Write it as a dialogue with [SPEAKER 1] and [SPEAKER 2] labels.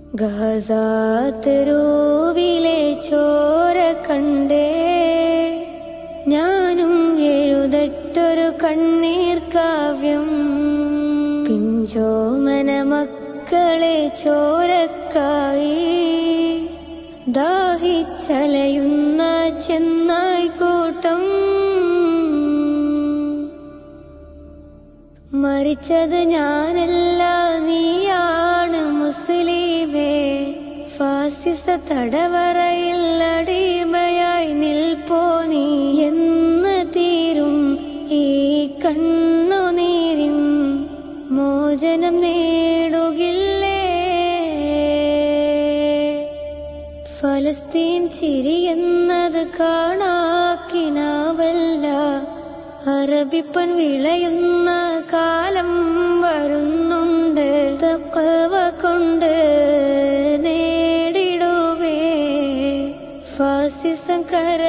[SPEAKER 1] ഗഹസാത്തരൂവിലെ ചോര കണ്ടേ. ഞാനും എഴുതട്ടൊരു കണ്ണീർ കാവ്യം. പിഞ്ചോമന മക്കളെ ചോരക്കായി. ദാഹിച്ചലയുന്ന ചെന്നായിക്കൂട്ടം മരിച്ചത് ഞാനല്ല നീയാ ഫാസിസ തടവറയിൽ അടിമയായി നിൽപ്പോ നീ എന്ന് തീരും. ഈ കണ്ണുനീരിൻ മോചനം നേടുകില്ലേ? ഫലസ്തീൻ ചിരിയെന്നത് കാണാക്കിനാവല്ല. അറബിപ്പൻ വിളയുന്ന फासि संकर